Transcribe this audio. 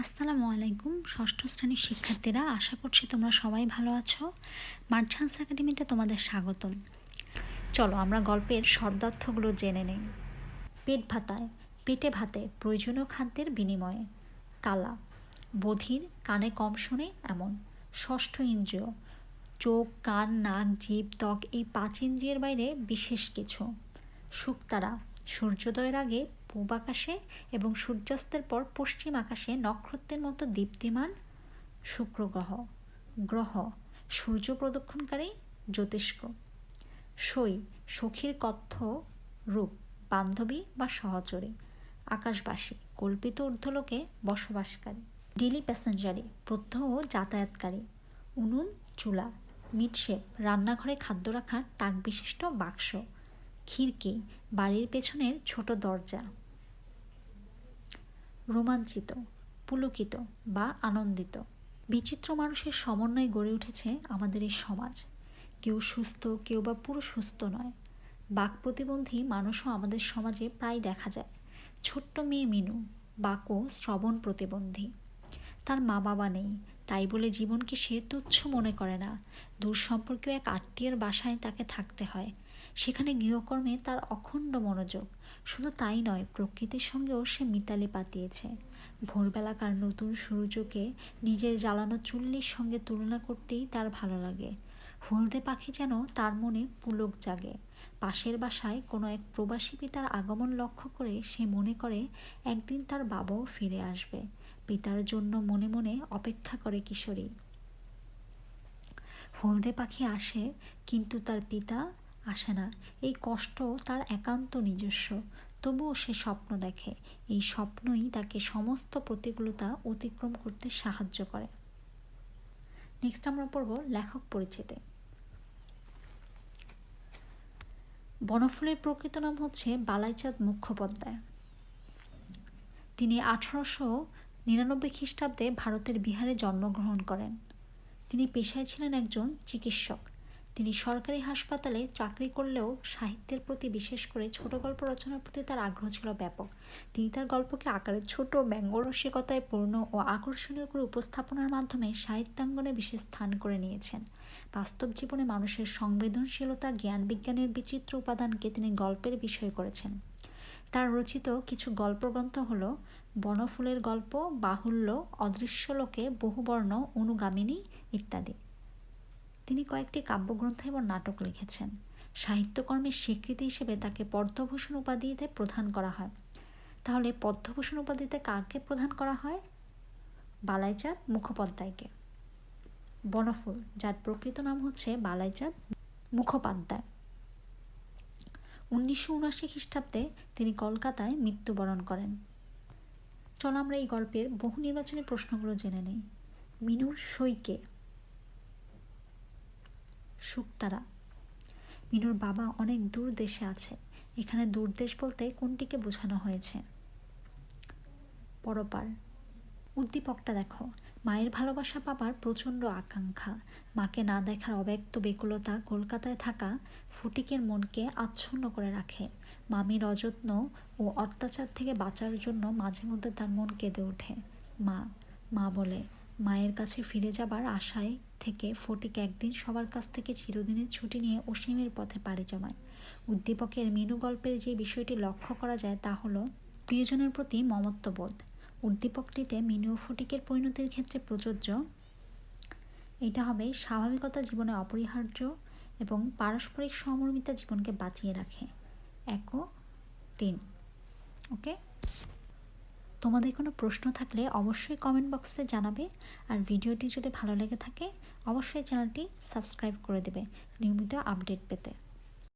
আসসালামু আলাইকুম। ষষ্ঠ শ্রেণির শিক্ষার্থীরা, আশা করছি তোমরা সবাই ভালো আছো। মার্চান্স একাডেমিতে তোমাদের স্বাগতম। চলো, আমরা গল্পের শব্দার্থগুলো জেনে নেই। পেট ভাতায়, পেটে ভাতে প্রয়োজনীয় খাদ্যের বিনিময়ে। কালা বধির কানে কম শোনে এমন। ষষ্ঠ ইন্দ্রিয়, চোখ, কান, নাক জীব ত্বক, এই পাঁচ ইন্দ্রিয়ের বাইরে বিশেষ কিছু। শুকতারা, সূর্যোদয়ের আগে পূব আকাশে এবং সূর্যাস্তের পর পশ্চিম আকাশে নক্ষত্রের মতো দীপ্তিমান শুক্র গ্রহ গ্রহ সূর্য প্রদক্ষিণকারী জ্যোতিষ্ক। সই, সখীর কথ্য রূপ, বান্ধবী বা সহচরী, আকাশবাসী, কল্পিত ঊর্ধ্বলোকে বসবাসকারী ডেলি প্যাসেঞ্জারি প্রত্যহ যাতায়াতকারী, উনুন, চুলা, মিটশেপ, রান্নাঘরে খাদ্য রাখার তাক বিশিষ্ট বাক্স, খিড়কি, বাড়ির পেছনের ছোট দরজা। রোমাঞ্চিত, পুলকিত বা আনন্দিত। বিচিত্র মানুষের সমন্বয়ে গড়ে উঠেছে আমাদের এই সমাজ। কেউ সুস্থ, কেউ বা পুরো সুস্থ নয়। বাক প্রতিবন্ধী মানুষও আমাদের সমাজে প্রায় দেখা যায়। ছোট্ট মেয়ে মিনু বাকো শ্রবণ প্রতিবন্ধী। তার মা বাবা নেই, তাই বলে জীবনকে সে তুচ্ছ মনে করে না। দূর সম্পর্কেও এক আত্মীয়ের বাসায় তাকে থাকতে হয়। সেখানে গৃহকর্মে তার অখণ্ড মনোযোগ। শুধু তাই নয়, প্রকৃতির সঙ্গেও সে মিতালি পাতিয়েছে। ভোরবেলাকার নতুন সূর্যকে নিজের জ্বালানো চুল্লির সঙ্গে তুলনা করতেই তার ভালো লাগে। হলদে পাখি যেন তার মনে পুলক জাগে। পাশের বাসায় কোনো এক প্রবাসী পিতার আগমন লক্ষ্য করে সে মনে করে, একদিন তার বাবাও ফিরে আসবে। পিতার জন্য মনে মনে অপেক্ষা করে কিশোরী। হলদে পাখি আসে, কিন্তু তার পিতা আসে না। এই কষ্ট তার একান্ত নিজস্ব। তবুও সে স্বপ্ন দেখে। এই স্বপ্নই তাকে সমস্ত প্রতিকূলতা অতিক্রম করতে সাহায্য করে। নেক্সট আমরা পড়ব লেখক পরিচিতি। বনফুলের প্রকৃত নাম হচ্ছে বালাইচাঁদ মুখোপাধ্যায়। তিনি আঠারোশো নিরানব্বই খ্রিস্টাব্দে ভারতের বিহারে জন্মগ্রহণ করেন। তিনি পেশায় ছিলেন একজন চিকিৎসক। তিনি সরকারি হাসপাতালে চাকরি করলেও সাহিত্যের প্রতি বিশেষ করে ছোট গল্প রচনার প্রতি তার আগ্রহ ছিল ব্যাপক। তিনি তার গল্পকে আকারে ছোট ব্যঙ্গরসিকতায় পূর্ণ ও আকর্ষণীয় করে উপস্থাপনার মাধ্যমে সাহিত্যাঙ্গনে বিশেষ স্থান করে নিয়েছেন। বাস্তব জীবনে মানুষের সংবেদনশীলতা জ্ঞান বিজ্ঞানের বিচিত্র উপাদানকে তিনি গল্পের বিষয় করেছেন। তার রচিত কিছু গল্পগ্রন্থ হল বনফুলের গল্প, বাহুল্য, অদৃশ্য লোকে, বহুবর্ণ, অনুগামিনী ইত্যাদি। তিনি কয়েকটি কাব্যগ্রন্থ এবং নাটক লিখেছেন। সাহিত্যকর্মের স্বীকৃতি হিসেবে তাকে পদ্মভূষণ উপাধিতে প্রধান করা হয়। তাহলে পদ্মভূষণ উপাধিতে কাকে প্রধান করা হয়? বালাইচাঁদ মুখোপাধ্যায়কে। বনফুল, যার প্রকৃত নাম হচ্ছে বালাইচাঁদ মুখোপাধ্যায়। উনিশশো উনআশি খ্রিস্টাব্দে তিনি কলকাতায় মৃত্যুবরণ করেন। চলো আমরা এই গল্পের বহু নির্বাচনী প্রশ্নগুলো জেনে নিই। মিনুর সইকে শুকতারা মিনুর বাবা অনেক দূর দেশে আছে। এখানে দূর দেশ বলতে কোনটিকে বোঝানো হয়েছে? পরপার। উদ্দীপকটা দেখো। মায়ের ভালোবাসা পাবার প্রচণ্ড আকাঙ্ক্ষা। মাকে না দেখার অব্যক্ত বেকুলতা কলকাতায় থাকা ফুটিকের মনকে আচ্ছন্ন করে রাখে। মামির অযত্ন ও অত্যাচার থেকে বাঁচার জন্য মাঝে মধ্যে তার মন কেঁদে ওঠে। মা মা বলে মায়ের কাছে ফিরে যাবার আশায় থেকে ফটিক একদিন সবার কাছ থেকে চিরদিনের ছুটি নিয়ে অসীমের পথে পাড়ি জমায়। উদ্দীপকের মেনু গল্পের যে বিষয়টি লক্ষ্য করা যায় তা হলো প্রিয়জনের প্রতি মমত্ববোধ। উদ্দীপকটিতে মিনু ও ফটিকের পরিণতির ক্ষেত্রে প্রযোজ্য, এটা হবে স্বাভাবিকতা জীবনে অপরিহার্য এবং পারস্পরিক সমর্মিতা জীবনকে বাঁচিয়ে রাখে। এক তিন, ওকে? তোমাদের কোনো প্রশ্ন থাকলে অবশ্যই কমেন্ট বক্সে জানাবে। আর ভিডিওটি যদি ভালো লেগে থাকে, অবশ্যই চ্যানেলটি সাবস্ক্রাইব করে দেবে নিয়মিত আপডেট পেতে।